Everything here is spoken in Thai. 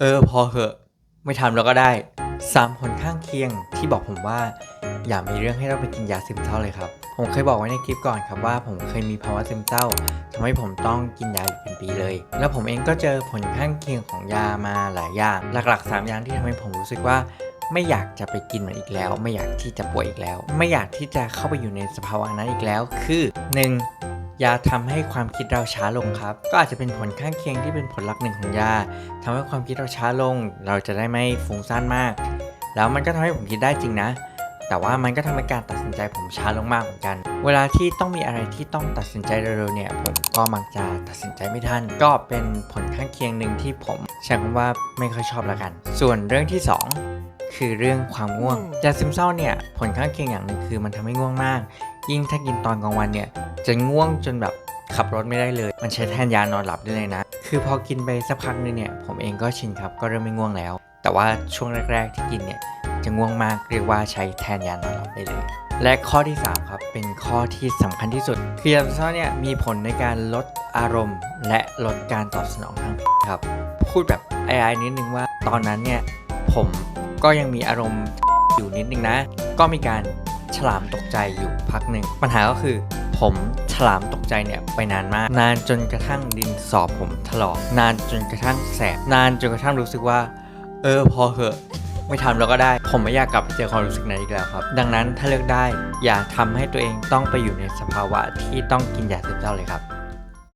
เออพอเหอะ ไม่ทำแล้วก็ได้สามผลข้างเคียงที่บอกผมว่า อย่ามีเรื่องให้เราไปกินยาซึมเศร้าเลยครับ ผมเคยบอกไว้ในคลิปก่อนครับว่าผมเคยมีภาวะซึมเศร้าทำให้ผมต้องกินยาอยู่เป็นปีเลย แล้วผมเองก็เจอผลข้างเคียงของยามาหลายอย่าง หลักๆ 3 อย่างที่ทำให้ผมรู้สึกว่าไม่อยากจะไปกินมันอีกแล้ว ไม่อยากที่จะป่วยอีกแล้ว ไม่อยากที่จะเข้าไปอยู่ในสภาวะนั้นอีกแล้ว คือ 1. ยาทำให้ความคิดเราช้าลงครับ ก็อาจจะเป็นผลข้างเคียงที่เป็นผลลัพธ์หนึ่งของยาทำให้ความคิดเราช้าลง เราจะได้ไม่ฟุ้งซ่านมาก แล้วมันก็ทำให้ผมคิดได้จริงนะ แต่ว่ามันก็ทำให้การตัดสินใจผมช้าลงมากเหมือนกัน เวลาที่ต้องมีอะไรที่ต้องตัดสินใจเร็วๆเนี่ย ผมก็มักจะตัดสินใจไม่ทัน ก็เป็นผลข้างเคียงหนึ่งที่ผมใช้คำว่าไม่ค่อยชอบแล้วกัน ส่วนเรื่องที่สองคือเรื่องความง่วงยาซึมเศร้าเนี่ยผลข้างเคียงอย่างหนึ่งคือมันทำให้ง่วงมากยิ่งถ้ากินตอนกลางวันเนี่ย จะง่วงจนแบบขับรถไม่ได้เลย มันใช้แทนยานอนหลับได้เลยนะ คือพอกินไปสักพักนึงเนี่ย ผมเองก็ชินครับ ก็เริ่มไม่ง่วงแล้ว แต่ว่าช่วงแรก ๆ ที่กินเนี่ย จะง่วงมาก เรียกว่าใช้แทนยานอนหลับได้เลย และข้อที่ 3 ครับ เป็นข้อที่สำคัญที่สุด คือยาซึมเศร้าเนี่ยมีผลในการลดอารมณ์ และลดการตอบสนองทางเพศครับ พูดแบบไอ้นิดนึงว่า ตอนนั้นเนี่ย ผมก็ยังมีอารมณ์อยู่นิดนึงนะ ก็มีการฉลามตกใจอยู่พักหนึ่ง ปัญหาก็คือ ผมฉลามตกใจเนี่ยไปนานมาก นานจนกระทั่งดินสอบผมถลอก นานจนกระทั่งแสบ นานจนกระทั่งรู้สึกว่า เออพอเหอะ ไม่ทำแล้วก็ได้ ผมไม่อยากกลับไปเจอความรู้สึกนั้นอีกแล้วครับ ดังนั้นถ้าเลือกได้อย่าทำให้ตัวเองต้องไปอยู่ในสภาวะที่ต้องกินยาเสพติดเลยครับ